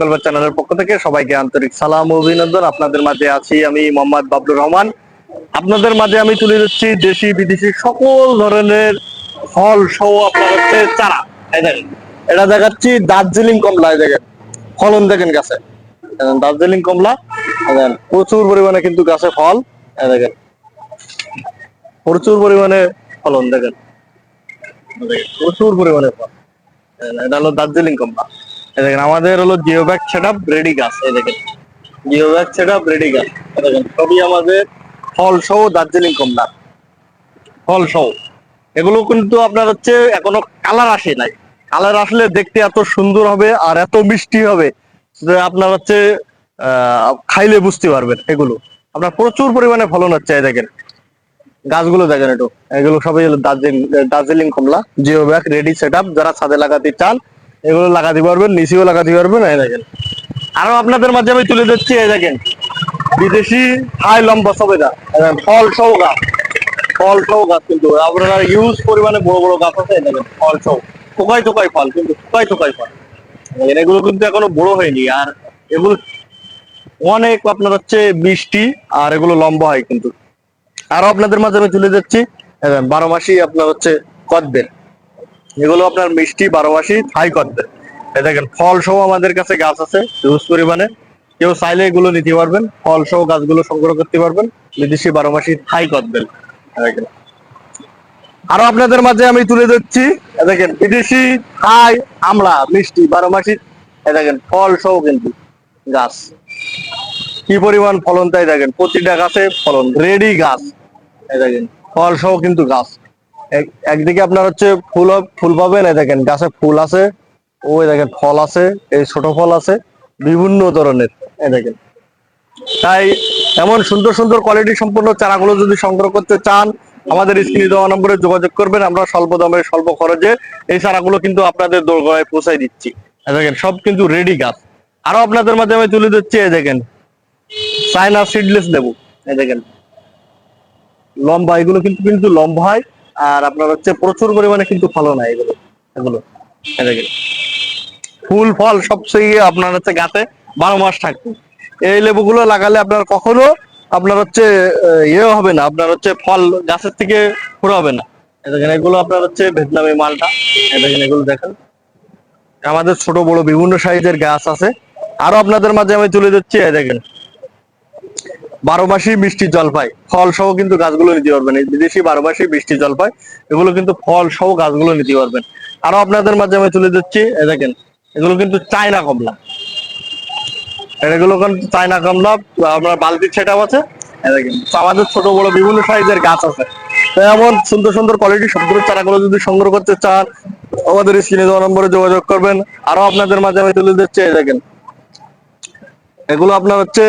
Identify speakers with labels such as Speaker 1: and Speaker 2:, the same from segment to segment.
Speaker 1: গল্প চ্যানেলের পক্ষ থেকে সবাইকে আন্তরিক সালাম অভিনন্দন। আপনাদের মাঝে আছি আমি মোহাম্মদ বাবলুর রহমান। আপনাদের মাঝে আমি তুলে দিচ্ছি দেশি বিদেশি সকল ধরনের ফল সহ আপনার চারা। এটা দেখাচ্ছি দার্জিলিং কমলা দেখেন ফলন দেখেন গাছে। দার্জিলিং কমলা দেখেন, প্রচুর পরিমাণে কিন্তু গাছে ফল দেখেন প্রচুর পরিমাণে ফলন দেখেন। প্রচুর পরিমাণে ফল। এটা হলো দার্জিলিং কমলা। দেখেন, আমাদের হলো geo bag set up ready গাছ এই দেখেন। Geo bag set up ready গাছ দেখেন, সবই আমাদের ফল সহ দার্জিলিং কমলা। ফল সহ এগুলো কিন্তু আপনার হচ্ছে এখনও কালার আসে নাই। কালার আসলে দেখতে এত সুন্দর হবে আর এত মিষ্টি হবে আপনার হচ্ছে খাইলে বুঝতে পারবেন এগুলো। আপনার প্রচুর পরিমাণে ফলন হচ্ছে দেখেন। গাছগুলো দেখেন একটু। এগুলো সবই হলো দার্জিলিং দার্জিলিং কমলা। জিও ব্যাগ রেডি সেট যারা ছাদে লাগাতে চান এগুলো লাগাতে পারবেন, নিচেও লাগাতে পারবেন, এই দেখেন। আরও আপনাদের মাঝে আমি তুলে দিচ্ছি এই দেখেন। বিদেশি হাই লম্বা সবেদা ফল সহ গাছ। ফল সহ গাছ কিন্তু। আপনারা ইউজ পরিমাণে বড় বড় গাছ আছে দেখেন, ফল সহ। টোকাই টোকাই ফল, কিন্তু টোকাই টোকাই ফল। এগুলো কিন্তু এখনও বড় হয়নি। আর এগুলো অনেক আপনার হচ্ছে মিষ্টি, আর এগুলো লম্বা হয় কিন্তু। আরও আপনাদের মাঝে আমি তুলে যাচ্ছি বারো মাসি আপনার হচ্ছে কদবেল এগুলো আপনার মিষ্টি বারো মাসি থাই এই দেখেন ফল সহ আমাদের কাছে গাছ আছে, হিউজ পরিমাণে। কেউ চাইলে এগুলো নিতে পারবেন। ফল সহ গাছগুলো সংগ্রহ করতে পারবেন। বিদেশি বারো মাসি থাই এই দেখেন। আরও আপনাদের মাঝে আমি তুলে এই দেখেন, বিদেশি থাই আমলা মিষ্টি বারো মাসি দেখেন ফল সহ কিন্তু গাছ। কি পরিমাণ ফলন তাই দেখেন, প্রতিটা গাছে ফলন, রেডি গাছ। দেখেন ফল সহ কিন্তু গাছ। একদিকে আপনার হচ্ছে ফুল ফুল পাবেন, এই দেখেন গাছে ফুল আছে ওই দেখেন ফল আছে, এই ছোট ফল আছে, বিভিন্ন ধরনের, এই দেখেন। তাই এমন সুন্দর সুন্দর কোয়ালিটি সম্পন্ন চারাগুলো যদি সংগ্রহ করতে চান, আমাদের স্ক্রিনে দেওয়া নম্বরে যোগাযোগ করবেন, আমরা স্বল্প দামে, স্বল্প খরচে এই চারাগুলো কিন্তু আপনাদের দোরগোড়ায় পৌঁছাই দিচ্ছি। দেখেন, সব কিন্তু রেডি গাছ। আরও আপনাদের মাধ্যমে তুলে দিচ্ছি এই দেখেন, চায়না সিডলেস লেবু, এই দেখেন। লম্বা, এগুলো কিন্তু কিন্তু লম্বা হয় আর আপনার হচ্ছে প্রচুর পরিমাণে কিন্তু ফলন হয় এগুলো এগুলো। ফুল ফল সবচেয়ে আপনার হচ্ছে গাছে বারো মাস থাকবে। এই লেবুগুলো লাগালে আপনার কখনো আপনার হচ্ছে ইয়ে হবে না, আপনার হচ্ছে ফল গাছের থেকে পুরো হবে না। দেখেন, এগুলো আপনার হচ্ছে ভিয়েতনামি মালটা। দেখেন, এগুলো দেখেন। আমাদের ছোট বড় বিভিন্ন সাইজের গাছ আছে। আরও আপনাদের মাঝে আমি তুলে দিচ্ছি দেখেন। বারো মাসি মিষ্টি জলপাই ফল সহ কিন্তু গাছগুলো নিতে পারবেন এই বিদেশি বারো মাসি মিষ্টি জলপাই এগুলো কিন্তু ফল সহ গাছগুলো নিতে পারবেন আরও আপনাদের মাঝে আমি দিচ্ছি এই দেখেন, এগুলো কিন্তু চায়না কমলা। এগুলো কিন্তু চায়না কমলা, আপনার বালতির সেটাও আছে। দেখেন আমাদের ছোট বড় বিভিন্ন সাইজের গাছ আছে। এমন সুন্দর সুন্দর কোয়ালিটি সবগুলো চারাগুলো যদি সংগ্রহ করতে চান, আমাদের স্ক্রিনে দেওয়া নম্বরে যোগাযোগ করবেন। আরও আপনাদের মাঝে আমি তুলে দিচ্ছি দেখেন। এগুলো আপনার হচ্ছে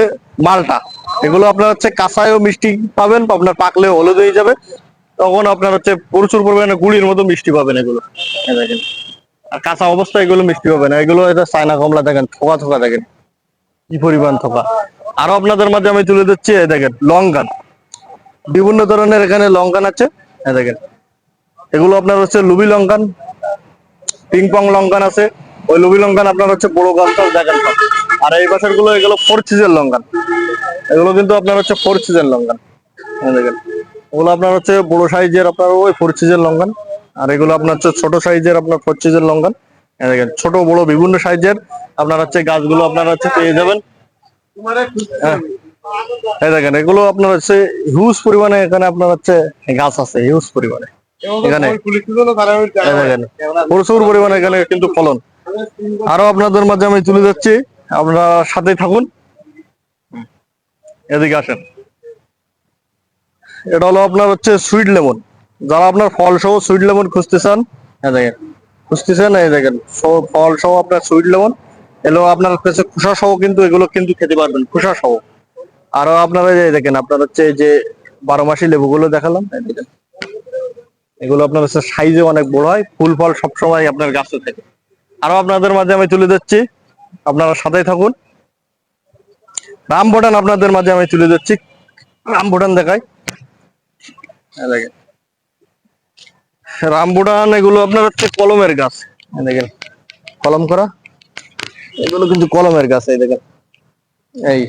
Speaker 1: মালটা। এগুলো আপনার হচ্ছে কাঁচায়ও মিষ্টি পাবেন, আপনার পাকলেও হলুদ হয়ে যাবে। তখন আপনার হচ্ছে প্রচুর পরিমাণে গুড়ির মতো মিষ্টি পাবেন এগুলো। আর কাঁচা অবস্থায় এগুলো মিষ্টি পাবেন এগুলো চায়না কমলা, দেখেন, থোকা থোকা, দেখেন। কি পরিমাণ থোকা। আরও আপনাদের মাঝে আমি তুলে দিচ্ছি দেখেন, লঙ্কান। বিভিন্ন ধরনের এখানে লঙ্কান আছে। দেখেন। এগুলো আপনার হচ্ছে লুবি লঙ্কান পিং পং লঙ্কান আছে। ওই লুবি লঙ্কান আপনার হচ্ছে বড় গাছটা দেখেন আর এই বছরগুলো এগুলো ফোর সিজন লঙ্কান। এগুলো কিন্তু আপনার হচ্ছে ফোর সিজন লঙ্কান। ওগুলো আপনার হচ্ছে বড় সাইজের আপনার ওই ফোর সিজন লঙ্কান। আর এগুলো আপনার হচ্ছে ছোট সাইজের আপনার ফোর সিজন লঙ্কান। দেখেন, ছোট, বড় বিভিন্ন সাইজের আপনার হচ্ছে গাছগুলো আপনার হচ্ছে পেয়ে যাবেন। হ্যাঁ। দেখেন, এগুলো আপনার হচ্ছে হিউজ পরিমাণে এখানে আপনার হচ্ছে গাছ আছে হিউজ পরিমাণে। এখানে। প্রচুর পরিমাণে এখানে কিন্তু ফলন। আরও আপনাদের মাঝে আমি তুলে যাচ্ছি আপনারা সাথে থাকুন। এদিকে আসেন। এটা হলো আপনার হচ্ছে সুইট লেমন যারা আপনার ফল সহ সুইট লেমন খুঁজতে চান, এই দেখেন খুঁজতেছেন এই দেখেন ফল সহ আপনার সুইট লেমন এগুলো আপনার কাছে খোসা সহ কিন্তু এগুলো কিন্তু খেতে পারবেন খোসা সহ আরও আপনারা এই দেখেন, আপনার হচ্ছে যে বারো মাসি লেবুগুলো দেখালাম এগুলো আপনার হচ্ছে সাইজে অনেক বড় হয়, ফুল ফল সবসময় আপনার গাছে থাকে। আরও আপনাদের মাঝে আমি তুলে দিচ্ছি আপনারা সাথেই থাকুন। রাম ভুটান আপনাদের মাঝে আমি তুলে দিচ্ছি রাম ভুটান দেখাই। রামবুটান এগুলো আপনার হচ্ছে কলমের গাছ। দেখেন, কলম করা। এগুলো কিন্তু কলমের গাছ, এই দেখেন। এই,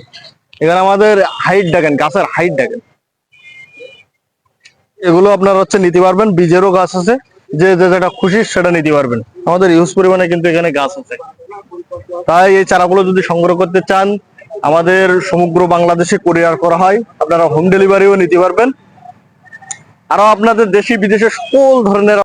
Speaker 1: এখানে আমাদের হাইট দেখেন, গাছের হাইট দেখেন। এগুলো আপনার হচ্ছে নিতে পারবেন, বীজেরও গাছ আছে। যে যেটা খুশি সেটা নিতে পারবেন। আমাদের ইউজ পরিমাণে কিন্তু এখানে গাছ আছে। তাই এই চারাগুলো যদি সংগ্রহ করতে চান আমাদের সমগ্র বাংলাদেশে কোরিয়ার করা হয়। আপনারা হোম ডেলিভারিও নিতে পারবেন। আরও আপনাদের দেশি বিদেশে সকল ধরনের